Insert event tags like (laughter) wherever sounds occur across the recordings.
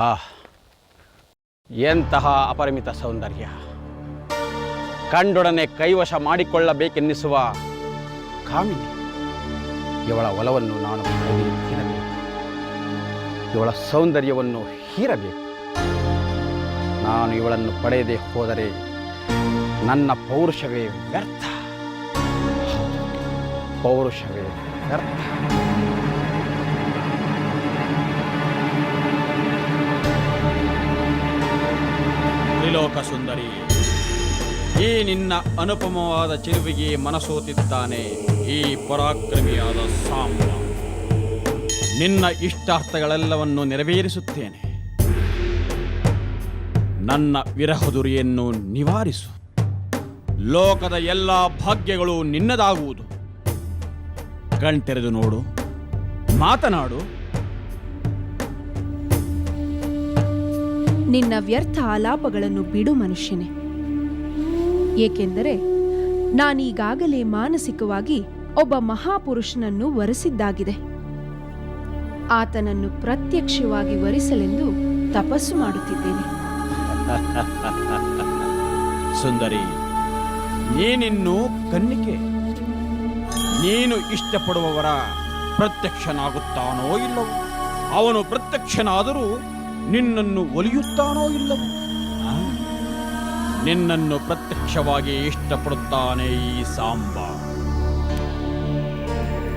ಹಾ ಎಂತಹ ಅಪರಿಮಿತ ಸೌಂದರ್ಯ. ಕಂಡೊಡನೆ ಕೈವಶ ಮಾಡಿಕೊಳ್ಳಬೇಕೆನ್ನಿಸುವ ಕಾಮಿನಿ. ಇವಳ ಒಲವನ್ನು ನಾನು ಹೀರಬೇಕು. ಇವಳ ಸೌಂದರ್ಯವನ್ನು ಹೀರಬೇಕು. ನಾನು ಇವಳನ್ನು ಪಡೆಯದೆ ಹೋದರೆ ನನ್ನ ಪೌರುಷವೇ ವ್ಯರ್ಥ. ಪೌರುಷವೇ ವ್ಯರ್ಥ. ತ್ರಿಲೋಕ ಸುಂದರಿ. ಈ ನಿನ್ನ ಅನುಪಮವಾದ ಚಿರುವಿಗೆ ಮನಸೋತಿದ್ದಾನೆ ಈ ಪರಾಕ್ರಮಿಯಾದ ಸಾಂಬ. ನಿನ್ನ ಇಷ್ಟಾರ್ಥಗಳೆಲ್ಲವನ್ನು ನೆರವೇರಿಸುತ್ತೇನೆ. ನನ್ನ ವಿರಹದುರಿಯನ್ನು ನಿವಾರಿಸು. ಲೋಕದ ಎಲ್ಲ ಭಾಗ್ಯಗಳು ನಿನ್ನದಾಗುವುದು. ಕಣ್ತೆರೆದು ನೋಡು, ಮಾತನಾಡು ನಿನ್ನ ವ್ಯರ್ಥ ಆಲಾಪಗಳನ್ನು ಬಿಡು ಮನುಷ್ಯನೇ. ಏಕೆಂದರೆ ನಾನೀಗಾಗಲೇ ಮಾನಸಿಕವಾಗಿ ಒಬ್ಬ ಮಹಾಪುರುಷನನ್ನು ವರಿಸಿದ್ದಾಗಿದೆ. ಆತನನ್ನು ಪ್ರತ್ಯಕ್ಷವಾಗಿ ವರಿಸಲೆಂದು ತಪಸ್ಸು ಮಾಡುತ್ತಿದ್ದೇನೆ. ಸುಂದರಿ, ನೀನಿನ್ನು ಕನ್ನಿಕೆ. ನೀನು ಇಷ್ಟಪಡುವವರ ಪ್ರತ್ಯಕ್ಷನಾಗುತ್ತಾನೋ ಇಲ್ಲವೋ, ಅವನು ಪ್ರತ್ಯಕ್ಷನಾದರೂ ನಿನ್ನನ್ನು ಒಲಿಯುತ್ತಾನೋ ಇಲ್ಲವೋ? ನಿನ್ನನ್ನು ಪ್ರತ್ಯಕ್ಷವಾಗಿ ಇಷ್ಟಪಡುತ್ತಾನೆ ಈ ಸಾಂಬ.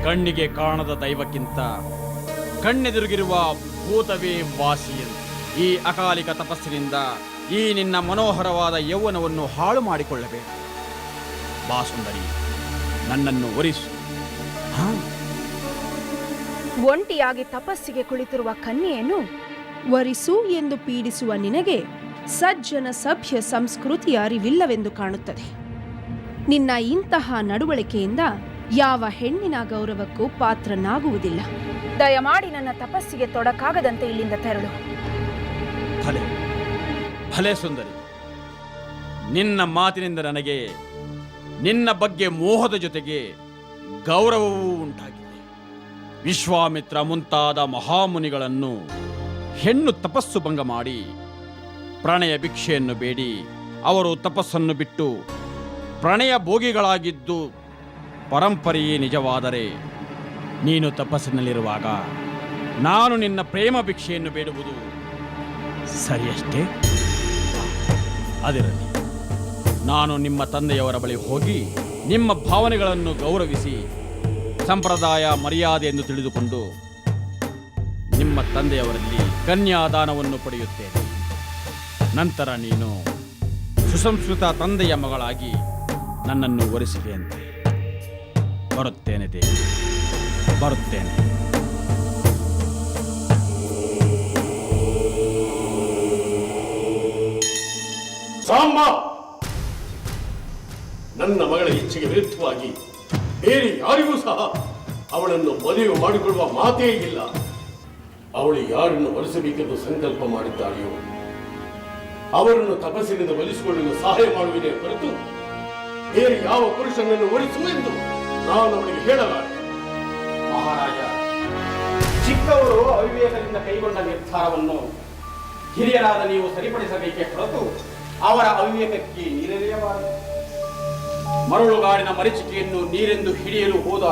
ಕಣ್ಣಿಗೆ ಕಾಣದ ದೈವಕ್ಕಿಂತ ಕಣ್ಣೆದುರುಗಿರುವ ಭೂತವೇ ವಾಸಿಯಂತೆ ಈ ಅಕಾಲಿಕ ತಪಸ್ಸಿನಿಂದ ಈ ನಿನ್ನ ಮನೋಹರವಾದ ಯೌವನವನ್ನು ಹಾಳು ಮಾಡಿಕೊಳ್ಳಬೇಕು ಬಾಸುಂದರಿ ನನ್ನನ್ನು ಒರಿಸು ಒಂಟಿಯಾಗಿ ತಪಸ್ಸಿಗೆ ಕುಳಿತಿರುವ ಕನ್ಯೆಯನ್ನು ವರಿಸು ಎಂದು ಪೀಡಿಸುವ ನಿನಗೆ ಸಜ್ಜನ ಸಭ್ಯ ಸಂಸ್ಕೃತಿಯ ಅರಿವಿಲ್ಲವೆಂದು ಕಾಣುತ್ತದೆ. ನಿನ್ನ ಇಂತಹ ನಡವಳಿಕೆಯಿಂದ ಯಾವ ಹೆಣ್ಣಿನ ಗೌರವಕ್ಕೂ ಪಾತ್ರನಾಗುವುದಿಲ್ಲ. ದಯಮಾಡಿ ನನ್ನ ತಪಸ್ಸಿಗೆ ತೊಡಕಾಗದಂತೆ ಇಲ್ಲಿಂದ ತೆರಳು. ಭಲೆ ಭಲೆ ಸುಂದರಿ. ನಿನ್ನ ಮಾತಿನಿಂದ ನನಗೆ ನಿನ್ನ ಬಗ್ಗೆ ಮೋಹದ ಜೊತೆಗೆ ಗೌರವವೂ ಉಂಟಾಗಿದೆ. ವಿಶ್ವಾಮಿತ್ರ ಮುಂತಾದ ಮಹಾಮುನಿಗಳನ್ನು ಹೆಣ್ಣು ತಪಸ್ಸು ಭಂಗ ಮಾಡಿ ಪ್ರಣಯ ಭಿಕ್ಷೆಯನ್ನು ಬೇಡಿ. ಅವರು ತಪಸ್ಸನ್ನು ಬಿಟ್ಟು ಪ್ರಣಯ ಭೋಗಿಗಳಾಗಿದ್ದು ಪರಂಪರೆಯೇ ನಿಜವಾದರೆ ನೀನು ತಪಸ್ಸಿನಲ್ಲಿರುವಾಗ ನಾನು ನಿನ್ನ ಪ್ರೇಮ ಭಿಕ್ಷೆಯನ್ನು ಬೇಡುವುದು ಸರಿಯಷ್ಟೇ? ಅದಿರಲಿ. ನಾನು ನಿಮ್ಮ ತಂದೆಯವರ ಬಳಿ ಹೋಗಿ ನಿಮ್ಮ ಭಾವನೆಗಳನ್ನು ಗೌರವಿಸಿ ಸಂಪ್ರದಾಯ ಮರ್ಯಾದೆ ಎಂದು ತಿಳಿದುಕೊಂಡು ನಿಮ್ಮ ತಂದೆಯವರಲ್ಲಿ ಕನ್ಯಾದಾನವನ್ನು ಪಡೆಯುತ್ತೇನೆ. ನಂತರ ನೀನು ಸುಸಂಸ್ಕೃತ ತಂದೆಯ ಮಗಳಾಗಿ ನನ್ನನ್ನು ಒರೆಸುವೆಯಂತೆ ಬರುತ್ತೇನೆ ದೇವಿ ಬರುತ್ತೇನೆ. ನನ್ನ ಮಗಳ ಇಚ್ಛೆಗೆ ವಿರುದ್ಧವಾಗಿ ಬೇರೆ ಯಾರಿಗೂ ಸಹ ಅವಳನ್ನು ಮದುವೆ ಮಾಡಿಕೊಳ್ಳುವ ಮಾತೇ ಇಲ್ಲ. ಅವಳು ಯಾರನ್ನು ಒಲಿಸಬೇಕೆಂದು ಸಂಕಲ್ಪ ಮಾಡಿದ್ದಾಳೆಯೋ, ಅವರನ್ನು ತಪಸ್ಸಿನಿಂದ ಒಲಿಸಿಕೊಳ್ಳಲು ಸಹಾಯ ಮಾಡುವಿನೇ ಹೊರತು ಬೇರೆ ಯಾವ ಪುರುಷನನ್ನು ಒಲಿಸು ಎಂದು ನಾನು ಅವಳಿಗೆ ಹೇಳಲಾರೆ. ಮಹಾರಾಜ, ಚಿಕ್ಕವರು ಅವಿವೇಕದಿಂದ ಕೈಗೊಂಡ ನಿರ್ಧಾರವನ್ನು ಹಿರಿಯರಾದ ನೀವು ಸರಿಪಡಿಸಬೇಕೇ ಹೊರತು ಅವರ ಅವಿವೇಕಕ್ಕೆ ನೀರೆರೆಯಬಾರದು. ಮರಳುಗಾಡಿನ ಮರೀಚಿಕೆಯನ್ನು ನೀರೆಂದು ಹಿಡಿಯಲು ಹೋದ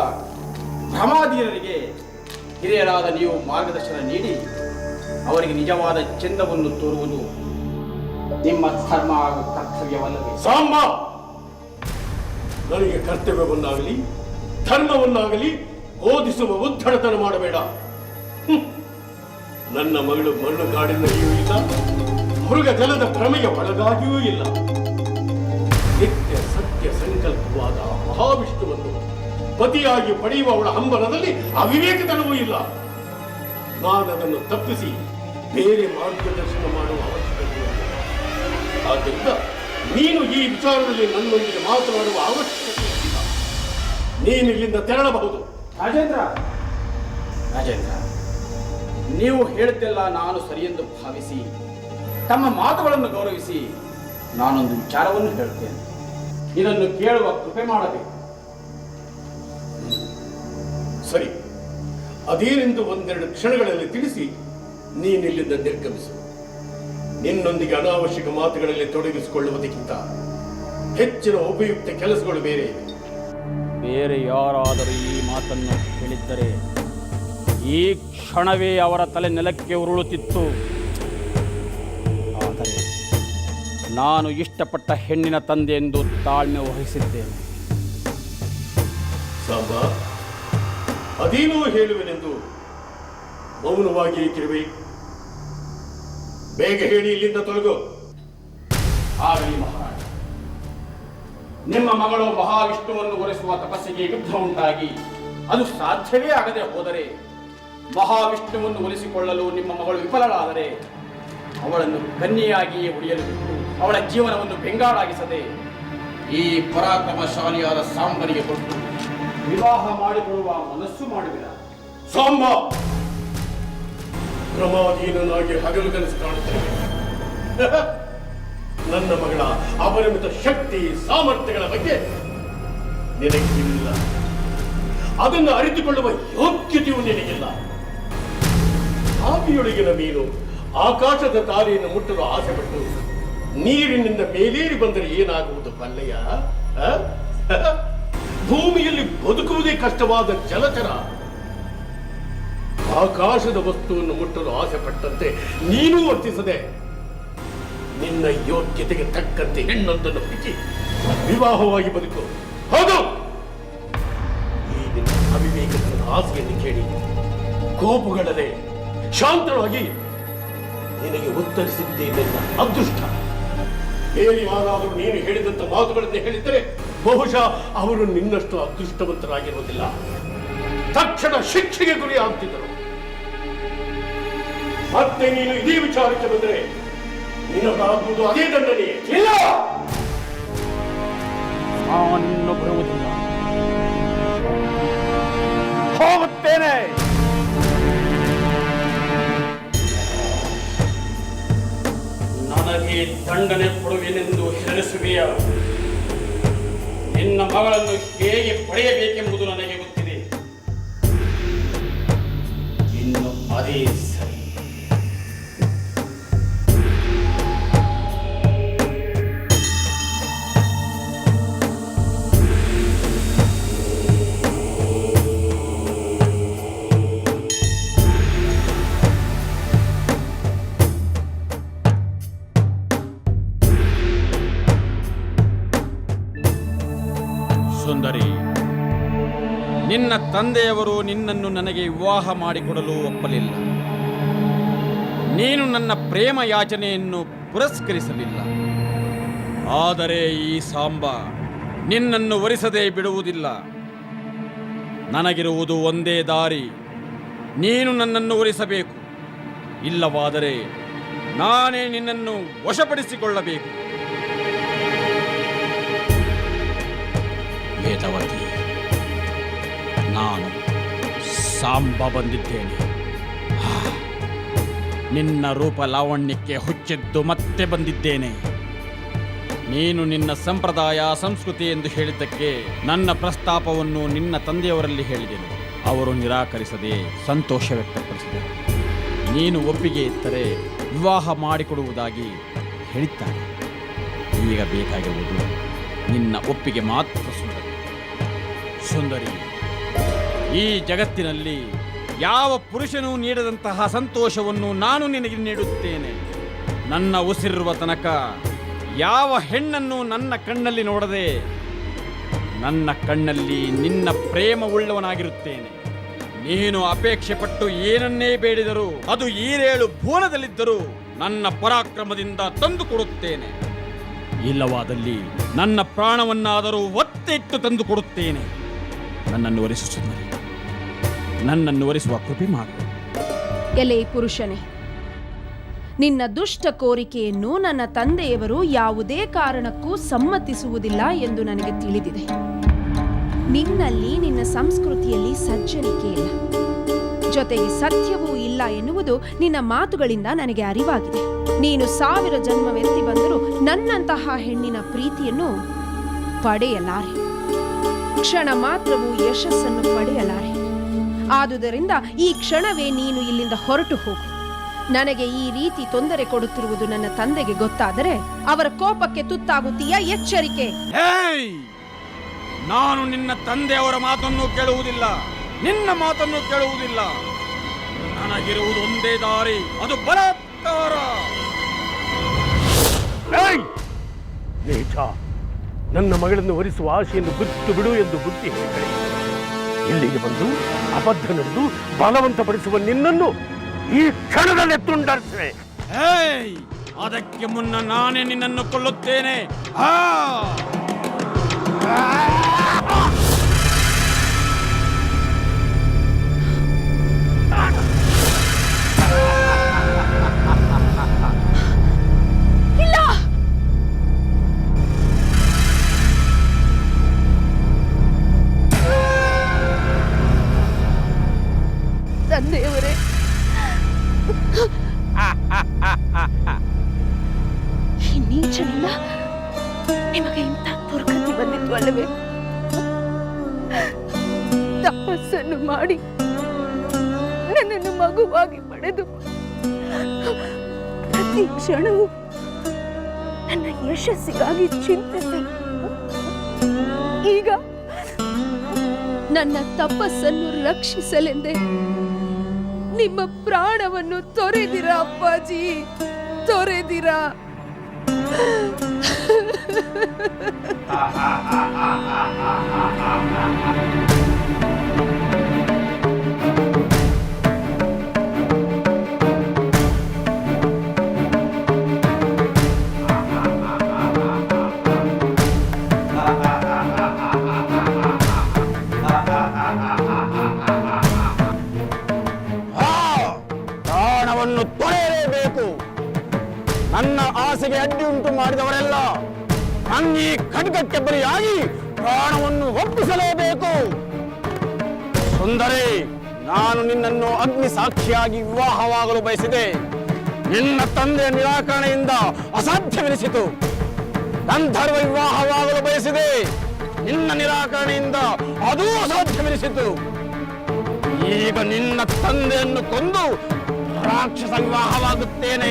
ಭ್ರಮಾಧೀರರಿಗೆ ಹಿರಿಯರಾದ ನೀವು ಮಾರ್ಗದರ್ಶನ ನೀಡಿ, ಅವರಿಗೆ ನಿಜವಾದ ಚೆಂದವನ್ನು ತೋರುವುದು ನಿಮ್ಮ ಧರ್ಮ ಹಾಗೂ ಕರ್ತವ್ಯವಲ್ಲದೆ ಸಾಮ! ನನಗೆ ಕರ್ತವ್ಯವನ್ನಾಗಲಿ, ಧರ್ಮವನ್ನಾಗಲಿ ಓದಿಸುವ ಉದ್ಧಡತನ ಮಾಡಬೇಡ. ನನ್ನ ಮಗಳು ಮರಳುಗಾಡಿನಲ್ಲಿಯೂ ಇಲ್ಲ ಮೃಗ ಜಲದ ಭ್ರಮೆಯ ಒಳಗಾಗಿಯೂ ಇಲ್ಲ. ನಿತ್ಯ ಸತ್ಯ ಸಂಕಲ್ಪವಾದ ಮಹಾವಿಷ್ಣುವನ್ನು ಪತಿಯಾಗಿ ಪಡೆಯುವ ಅವಳ ಹಂಬಲದಲ್ಲಿ ಅವಿವೇಕತನವೂ ಇಲ್ಲ. ನಾನು ಅದನ್ನು ತಪ್ಪಿಸಿ ಬೇರೆ ಮಾರ್ಗದರ್ಶನ ಮಾಡುವ ಅವಶ್ಯಕತೆ. ಆದ್ದರಿಂದ ನೀನು ಈ ವಿಚಾರದಲ್ಲಿ ನನ್ನೊಂದಿಗೆ ಮಾತನಾಡುವ ಅವಶ್ಯಕತೆ ಇಲ್ಲ. ನೀನು ಇಲ್ಲಿಂದ ತೆರಳಬಹುದು. ರಾಜೇಂದ್ರ! ರಾಜೇಂದ್ರ ನೀವು ಹೇಳುತ್ತೆಲ್ಲ ನಾನು ಸರಿಯೆಂದು ಭಾವಿಸಿ ತಮ್ಮ ಮಾತುಗಳನ್ನು ಗೌರವಿಸಿ ನಾನೊಂದು ವಿಚಾರವನ್ನು ಹೇಳುತ್ತೇನೆ ಇದನ್ನು ಕೇಳುವ ಕೃಪೆ ಮಾಡಬೇಕು. ಸರಿ. ಅದೇನೆಂದು ಒಂದೆರಡು ಕ್ಷಣಗಳಲ್ಲಿ ತಿಳಿಸಿ ನೀನಿಲ್ಲಿಂದ ನಿರ್ಗಮಿಸು. ನಿನ್ನೊಂದಿಗೆ ಅನಾವಶ್ಯಕ ಮಾತುಗಳಲ್ಲಿ ತೊಡಗಿಸಿಕೊಳ್ಳುವುದಕ್ಕಿಂತ ಹೆಚ್ಚಿನ ಉಪಯುಕ್ತ ಕೆಲಸಗಳು ಬೇರೆ. ಇವೆ ಬೇರೆ ಯಾರಾದರೂ ಈ ಮಾತನ್ನು ಹೇಳಿದ್ದರೆ ಈ ಕ್ಷಣವೇ ಅವರ ತಲೆ ನೆಲಕ್ಕೆ ಉರುಳುತ್ತಿತ್ತು. ಆದರೆ ನಾನು ಇಷ್ಟಪಟ್ಟ ಹೆಣ್ಣಿನ ತಂದೆ ಎಂದು ತಾಳ್ಮೆ ವಹಿಸಿದ್ದೇನೆ. ಸಾಂಬ. ಅದೇನೋ ಹೇಳುವೆನೆಂದು ಮೌನವಾಗಿ ಕಿರುವೆ ಬೇಗ ಹೇಳಿ, ಇಲ್ಲಿಂದ ತೊಲಗು. ಆಗಲಿ ಮಹಾರಾಜ. ನಿಮ್ಮ ಮಗಳು ಮಹಾವಿಷ್ಣುವನ್ನು ಒರೆಸುವ ತಪಸ್ಸಿಗೆ ಯುದ್ಧ ಉಂಟಾಗಿ, ಅದು ಸಾಧ್ಯವೇ ಆಗದೆ ಹೋದರೆ ಮಹಾವಿಷ್ಣುವನ್ನು ಒಲಿಸಿಕೊಳ್ಳಲು ನಿಮ್ಮ ಮಗಳು ವಿಫಲಳಾದರೆ, ಅವಳನ್ನು ಕನ್ಯೆಯಾಗಿಯೇ ಉಳಿಯಲು ಅವಳ ಜೀವನವನ್ನು ಬೆಂಗಾಳಾಗಿಸದೆ ಈ ಪರಾಕ್ರಮಶಾಲಿಯಾದ ಸಾಂಬನಿಗೆ ಕೊಟ್ಟು ವಿವಾಹ ಮಾಡಿಕೊಳ್ಳುವ ಮನಸ್ಸು ಮಾಡುವಿರ ಸಾಂಬ ಪ್ರಮಾದೀನನಾಗಿ ಹಗಲು ಕನಸು ಕಾಣುತ್ತೇನೆ. ನನ್ನ ಮಗಳ ಅಪರಿಮಿತ ಶಕ್ತಿ, ಸಾಮರ್ಥ್ಯಗಳ ಬಗ್ಗೆ ನಿನಗಿಲ್ಲ. ಅದನ್ನು ಅರಿತುಕೊಳ್ಳುವ ಯೋಗ್ಯತೆಯೂ ನಿನಗಿಲ್ಲ. ಆವಿಯೊಳಗಿನ ಮೀನು ಆಕಾಶದ ತಾರೆಯನ್ನು ಮುಟ್ಟಲು ಆಸೆಪಟ್ಟು ನೀರಿನಿಂದ ಮೇಲೇರಿ ಬಂದರೆ ಏನಾಗುವುದು ಬಲ್ಲೆಯ? ಭೂಮಿಯಲ್ಲಿ ಬದುಕುವುದೇ ಕಷ್ಟವಾದ ಜಲಚರ. ಆಕಾಶದ ವಸ್ತುವನ್ನು ಮುಟ್ಟಲು ಆಸೆ ಪಟ್ಟಂತೆ ನೀನು ವರ್ತಿಸದೆ ನಿನ್ನ ಯೋಗ್ಯತೆಗೆ ತಕ್ಕಂತೆ ಹೆಣ್ಣೊಂದನ್ನು ಹುಡುಕಿ ವಿವಾಹವಾಗಿ ಬದುಕು. ಹೌದು! ಈ ನಿನ್ನ ಅವಿವೇಕದ ಆಸೆಯನ್ನು ಕೇಳಿ ಕೋಪುಗಳದೆ ಶಾಂತವಾಗಿ ನಿನಗೆ ಉತ್ತರಿಸಿದ್ದೇನೆಲ್ಲ ಅದೃಷ್ಟ. ಬೇರೆ ಯಾರಾದರೂ ನೀನು ಹೇಳಿದಂತ ಮಾತುಗಳನ್ನು ಹೇಳಿದ್ದರೆ ಬಹುಶಃ ಅವರು ನಿನ್ನಷ್ಟು ಅದೃಷ್ಟವಂತರಾಗಿರುವುದಿಲ್ಲ. ತಕ್ಷಣ ಶಿಕ್ಷೆಗೆ ಗುರಿ ಆಗ್ತಿದ್ದರು ಮತ್ತೆ ನೀನು ಇದೇ ವಿಚಾರಕ್ಕೆ ಬಂದರೆ ನಿನ್ನದಾಗುವುದು ಅದೇ ದಂಡನೆ. ಇಲ್ಲ! ಬರುವುದಿಲ್ಲ ಹೋಗುತ್ತೇನೆ! ನನಗೆ ದಂಡನೆ ಕೊಡುವೆನೆಂದು ಹೆದರಿಸುವೆಯ ಮಗಳನ್ನು ಹೇಗೆ ಪಡೆಯಬೇಕೆಂಬುದು ನನಗೆ ಗೊತ್ತಿದೆ. ಇನ್ನು ಅದೇ ನಿನ್ನ ತಂದೆಯವರು ನಿನ್ನನ್ನು ನನಗೆ ವಿವಾಹ ಮಾಡಿಕೊಡಲು ಒಪ್ಪಲಿಲ್ಲ. ನೀನು ನನ್ನ ಪ್ರೇಮ ಯಾಚನೆಯನ್ನು ಪುರಸ್ಕರಿಸಲಿಲ್ಲ. ಆದರೆ ಈ ಸಾಂಬ ನಿನ್ನನ್ನು ಒರಿಸದೇ ಬಿಡುವುದಿಲ್ಲ. ನನಗಿರುವುದು ಒಂದೇ ದಾರಿ. ನೀನು ನನ್ನನ್ನು ಒರಿಸಬೇಕು. ಇಲ್ಲವಾದರೆ ನಾನೇ ನಿನ್ನನ್ನು ವಶಪಡಿಸಿಕೊಳ್ಳಬೇಕು. ವೇದವತಿ ನಾನು ಸಾಂಬ ಬಂದಿದ್ದೇನೆ. ನಿನ್ನ ರೂಪ ಲಾವಣ್ಯಕ್ಕೆ ಹುಚ್ಚೆದ್ದು ಮತ್ತೆ ಬಂದಿದ್ದೇನೆ. ನೀನು ನಿನ್ನ ಸಂಪ್ರದಾಯ, ಸಂಸ್ಕೃತಿ ಎಂದು ಹೇಳಿದ್ದಕ್ಕೆ ನನ್ನ ಪ್ರಸ್ತಾಪವನ್ನು ನಿನ್ನ ತಂದೆಯವರಲ್ಲಿ ಹೇಳಿದೆನು. ಅವರು ನಿರಾಕರಿಸದೆ ಸಂತೋಷ ವ್ಯಕ್ತಪಡಿಸಿದರು. ನೀನು ಒಪ್ಪಿಗೆ ಇದ್ದರೆ ವಿವಾಹ ಮಾಡಿಕೊಡುವುದಾಗಿ ಹೇಳಿದ್ದಾರೆ ಈಗ ಬೇಕಾಗಿರುವುದು ನಿನ್ನ ಒಪ್ಪಿಗೆ ಮಾತ್ರ ಸುಂದರಿ. ಸುಂದರಿ ಈ ಜಗತ್ತಿನಲ್ಲಿ ಯಾವ ಪುರುಷನೂ ನೀಡದಂತಹ ಸಂತೋಷವನ್ನು ನಾನು ನಿನಗೆ ನೀಡುತ್ತೇನೆ? ನನ್ನ ಉಸಿರಿರುವ ತನಕ ಯಾವ ಹೆಣ್ಣನ್ನು ನನ್ನ ಕಣ್ಣಲ್ಲಿ ನೋಡದೆ ನನ್ನ ಕಣ್ಣಲ್ಲಿ ನಿನ್ನ ಪ್ರೇಮವುಳ್ಳವನಾಗಿರುತ್ತೇನೆ. ನೀನು ಅಪೇಕ್ಷೆ ಪಟ್ಟು ಏನನ್ನೇ ಬೇಡಿದರೂ, ಅದು ಈರೇಳು ಭುವನದಲ್ಲಿದ್ದರೂ ನನ್ನ ಪರಾಕ್ರಮದಿಂದ ತಂದು ಕೊಡುತ್ತೇನೆ ಇಲ್ಲವಾದಲ್ಲಿ ನನ್ನ ಪ್ರಾಣವನ್ನಾದರೂ ಒತ್ತಿಟ್ಟು ತಂದು ಕೊಡುತ್ತೇನೆ ನನ್ನನ್ನು ಸುಂದರಿ ನನ್ನನ್ನು ಒರೆಸುವ ಕೃಪೆ ಮಾಡು. ಎಲೆ ಪುರುಷನೇ, ನಿನ್ನ ದುಷ್ಟ ಕೋರಿಕೆಯನ್ನು ನನ್ನ ತಂದೆಯವರು ಯಾವುದೇ ಕಾರಣಕ್ಕೂ ಸಮ್ಮತಿಸುವುದಿಲ್ಲ ಎಂದು ನನಗೆ ತಿಳಿದಿದೆ. ನಿನ್ನಲ್ಲಿ ನಿನ್ನ ಸಂಸ್ಕೃತಿಯಲ್ಲಿ ಸಜ್ಜನಿಕೆ ಇಲ್ಲ. ಜೊತೆಗೆ ಸತ್ಯವೂ ಇಲ್ಲ ಎನ್ನುವುದು ನಿನ್ನ ಮಾತುಗಳಿಂದ ನನಗೆ ಅರಿವಾಗಿದೆ. ನೀನು ಸಾವಿರ ಜನ್ಮವೆತ್ತಿ ಬಂದರೂ ನನ್ನಂತಹ ಹೆಣ್ಣಿನ ಪ್ರೀತಿಯನ್ನು ಪಡೆಯಲಾರೆ. ಕ್ಷಣ ಮಾತ್ರವೂ ಯಶಸ್ಸನ್ನು ಪಡೆಯಲಾರೆ. ಆದುದರಿಂದ ಈ ಕ್ಷಣವೇ ನೀನು ಇಲ್ಲಿಂದ ಹೊರಟು ಹೋಗು. ನನಗೆ ಈ ರೀತಿ ತೊಂದರೆ ಕೊಡುತ್ತಿರುವುದು ನನ್ನ ತಂದೆಗೆ ಗೊತ್ತಾದರೆ ಅವರ ಕೋಪಕ್ಕೆ ತುತ್ತಾಗುತ್ತೀಯಾ ಎಚ್ಚರಿಕೆ. ನಾನು ನಿನ್ನ ತಂದೆಯವರ ಮಾತನ್ನು ಕೇಳುವುದಿಲ್ಲ. ನಿನ್ನ ಮಾತನ್ನು ಕೇಳುವುದಿಲ್ಲ. ನನಗಿರುವುದು ಒಂದೇ ದಾರಿ ಅದು ಬಲಾತ್ಕಾರ. ನನ್ನ ಮಗಳನ್ನು ವರಿಸುವ ಆಶೆಯನ್ನು ಬಿಟ್ಟು ಬಿಡು ಎಂದು ಬುದ್ಧಿ ಹೇಳಿದೆ ಇಲ್ಲಿಗೆ ಬಂದು ಅಬದ್ಧ ನಡೆದು ಬಲವಂತಪಡಿಸುವ ನಿನ್ನನ್ನು ಈ ಕ್ಷಣದಲ್ಲಿ ತುಂಡರಿಸುವೆ. ಅದಕ್ಕೆ ಮುನ್ನ ನಾನೇ ನಿನ್ನನ್ನು ಕೊಲ್ಲುತ್ತೇನೆ. ಮಗುವಾಗಿ ಪಡೆದು ಪ್ರತಿ ಕ್ಷಣವೂ ನನ್ನ ಯಶಸ್ಸಿಗಾಗಿ ಚಿಂತಿಸಿ. ಈಗ ನನ್ನ ತಪಸ್ಸನ್ನು ರಕ್ಷಿಸಲೆಂದೇ ನಿಮ್ಮ ಪ್ರಾಣವನ್ನು ತೊರೆದಿರ ಅಪ್ಪಾಜಿ? ತೊರೆದಿರ? (laughs) ಪ್ರಾಣವನ್ನು ತೊಳೆಯಲೇಬೇಕು ನನ್ನ ಆಸೆಗೆ ಅಡ್ಡಿ ಉಂಟು ಮಾಡಿದವರೆಲ್ಲ ನನ್ನ ಈ ಖಡ್ಗಕ್ಕೆ ಬರಿಯಾಗಿ ಪ್ರಾಣವನ್ನು ಒಪ್ಪಿಸಲೇಬೇಕು. ಸುಂದರಿ, ನಾನು ನಿನ್ನನ್ನು ಅಗ್ನಿ ಸಾಕ್ಷಿಯಾಗಿ ವಿವಾಹವಾಗಲು ಬಯಸಿದೆ. ನಿನ್ನ ತಂದೆಯ ನಿರಾಕರಣೆಯಿಂದ ಅಸಾಧ್ಯವೆನಿಸಿತು. ಗಂಧರ್ವ ವಿವಾಹವಾಗಲು ಬಯಸಿದೆ. ನಿನ್ನ ನಿರಾಕರಣೆಯಿಂದ ಅದೂ ಅಸಾಧ್ಯವೆನಿಸಿತು. ಈಗ ನಿನ್ನ ತಂದೆಯನ್ನು ಕೊಂದು ರಾಕ್ಷಸ ವಿವಾಹವಾಗುತ್ತೇನೆ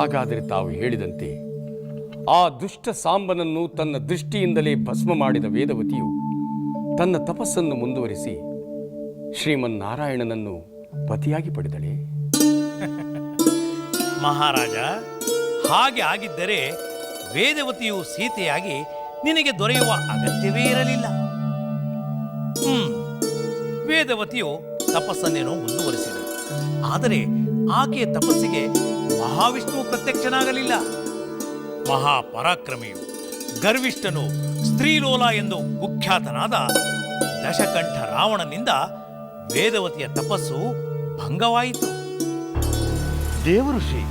ಹಾಗಾದರೆ ತಾವು ಹೇಳಿದಂತೆ, ಆ ದುಷ್ಟ ಸಾಂಬನನ್ನು ತನ್ನ ದೃಷ್ಟಿಯಿಂದಲೇ ಭಸ್ಮ ಮಾಡಿದ ವೇದವತಿಯು ತನ್ನ ತಪಸ್ಸನ್ನು ಮುಂದುವರಿಸಿ ಶ್ರೀಮನ್ನಾರಾಯಣನನ್ನು ಪತಿಯಾಗಿ ಪಡೆದಳೆ. (laughs) ಮಹಾರಾಜ, ಹಾಗೆ ಆಗಿದ್ದರೆ ವೇದವತಿಯು ಸೀತೆಯಾಗಿ ನಿನಗೆ ದೊರೆಯುವ ಅಗತ್ಯವೇ ಇರಲಿಲ್ಲ. ಹ್ಮ್, ವೇದವತಿಯು ತಪಸ್ಸನ್ನೇನೋ ಮುಂದುವರಿಸಿದಳು ಆದರೆ ಆಕೆಯ ತಪಸ್ಸಿಗೆ ಮಹಾವಿಷ್ಣು ಪ್ರತ್ಯಕ್ಷನಾಗಲಿಲ್ಲ. ಮಹಾಪರಾಕ್ರಮಿಯು ಗರ್ವಿಷ್ಠನು ಸ್ತ್ರೀಲೋಲ ಎಂದು ಕುಖ್ಯಾತನಾದ ದಶಕಂಠ ರಾವಣನಿಂದ ವೇದವತಿಯ ತಪಸ್ಸು ಭಂಗವಾಯಿತು. ದೇವಋಷಿ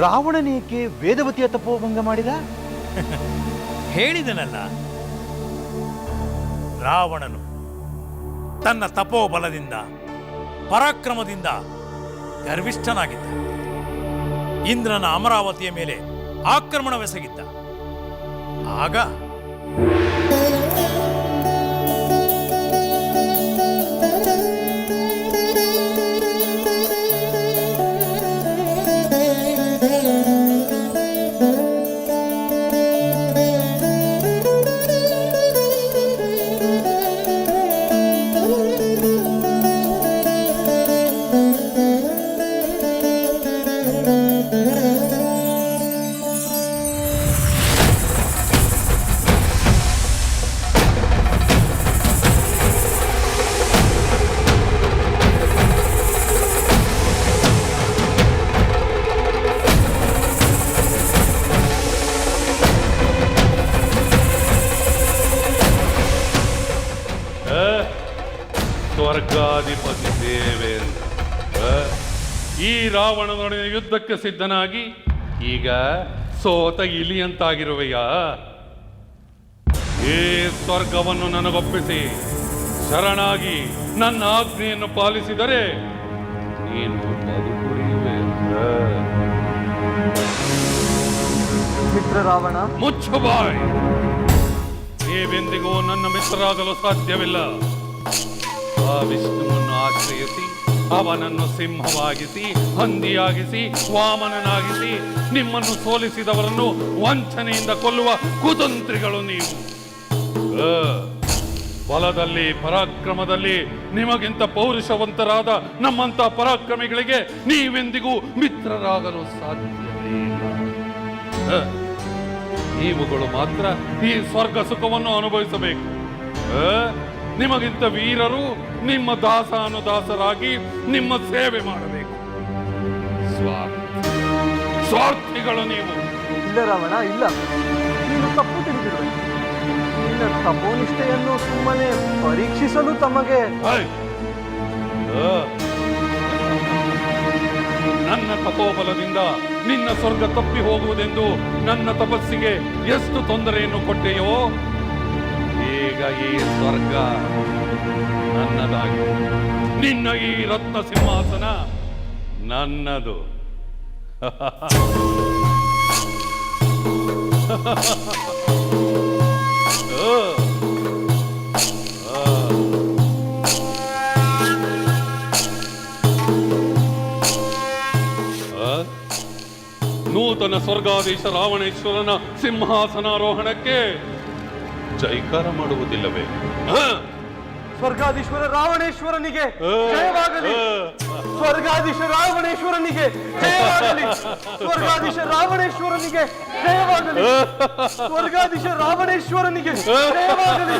ರಾವಣನೇಕೆ ವೇದವತಿಯ ತಪೋಭಂಗ ಮಾಡಿದ? ಹೇಳಿದನಲ್ಲ ರಾವಣನು ತನ್ನ ತಪೋಬಲದಿಂದ ಪರಾಕ್ರಮದಿಂದ ಗರ್ವಿಷ್ಠನಾಗಿದ್ದ. ಇಂದ್ರನ ಅಮರಾವತಿಯ ಮೇಲೆ ಆಕ್ರಮಣವೆಸಗಿದ್ದ. ಆಗ ಯುದ್ಧಕ್ಕೆ ಸಿದ್ಧನಾಗಿ ಈಗ ಸೋತ ಇಲಿಯಂತಾಗಿರುವೆಯಾ ಈ ಸ್ವರ್ಗವನ್ನು ನನಗೊಪ್ಪಿಸಿ ಶರಣಾಗಿ ನನ್ನ ಆಜ್ಞೆಯನ್ನು ಪಾಲಿಸಿದರೆ ನೀನು ಬದುಕುಳಿಯುವೆ? ಮಿತ್ರ ರಾವಣ. ಮುಚ್ಚು ಬಾಯ್. ನೀವೆಂದಿಗೂ ನನ್ನ ಮಿತ್ರರಾಗಲು ಸಾಧ್ಯವಿಲ್ಲ. ಆ ವಿಷ್ಣುವನ್ನು ಆಶ್ರಯಿಸಿ ಅವನನ್ನು ಸಿಂಹವಾಗಿಸಿ, ಹಂದಿಯಾಗಿಸಿ, ವಾಮನನಾಗಿಸಿ, ನಿಮ್ಮನ್ನು ಸೋಲಿಸಿದವರನ್ನು ವಂಚನೆಯಿಂದ ಕೊಲ್ಲುವ ಕುತಂತ್ರಿಗಳು ನೀವು ಬಲದಲ್ಲಿ, ಪರಾಕ್ರಮದಲ್ಲಿ ನಿಮಗಿಂತ ಪೌರುಷವಂತರಾದ ನಮ್ಮಂತ ಪರಾಕ್ರಮಿಗಳಿಗೆ ನೀವೆಂದಿಗೂ ಮಿತ್ರರಾಗಲು ಸಾಧ್ಯವಿಲ್ಲ ನೀವುಗಳು ಮಾತ್ರ ಈ ಸ್ವರ್ಗ ಸುಖವನ್ನು ಅನುಭವಿಸಬೇಕು? ನಿಮಗಿಂತ ವೀರರು ನಿಮ್ಮ ದಾಸಾನುದಾಸರಾಗಿ ನಿಮ್ಮ ಸೇವೆ ಮಾಡಬೇಕು. ಸ್ವಾರ್ಥ. ಸ್ವಾರ್ಥಿಗಳು ನೀವು. ಇಲ್ಲ ರಾವಣ ಇಲ್ಲ. ನೀನು ತಪ್ಪು ತಿಳಿದಿರುವೆ ನಿನ್ನ ತಪೋನಿಷ್ಠೆಯನ್ನು ಸುಮ್ಮನೆ ಪರೀಕ್ಷಿಸಲು ತಮಗೆ. ನನ್ನ ತಪೋಬಲದಿಂದ ನಿನ್ನ ಸ್ವರ್ಗ ತಪ್ಪಿ ಹೋಗುವುದೆಂದು ನನ್ನ ತಪಸ್ಸಿಗೆ ಎಷ್ಟು ತೊಂದರೆಯನ್ನು ಕೊಟ್ಟೆಯೋ ಈಗ ಈ ಸ್ವರ್ಗ ನನ್ನದಾಗಿ ನಿನ್ನ ಈ ರತ್ನ ಸಿಂಹಾಸನ ನನ್ನದು? ನೂತನ ಸ್ವರ್ಗಾಧೀಶ ರಾವಣೇಶ್ವರನ ಸಿಂಹಾಸನಾರೋಹಣಕ್ಕೆ ಜೈಕಾರ ಮಾಡುವುದಿಲ್ಲವೇ? ಸ್ವರ್ಗಾಧೀಶ್ವರ ರಾವಣೇಶ್ವರನಿಗೆ. ಜಯವಾಗಲಿ. ಸ್ವರ್ಗಾಧೀಶ ರಾವಣೇಶ್ವರನಿಗೆ ಜಯವಾಗಲಿ. ಸ್ವರ್ಗಾಧೀಶ ರಾವಣೇಶ್ವರನಿಗೆ ಜಯವಾಗಲಿ. ಸ್ವರ್ಗಾಧೀಶ ರಾವಣೇಶ್ವರನಿಗೆ ಜಯವಾಗಲಿ.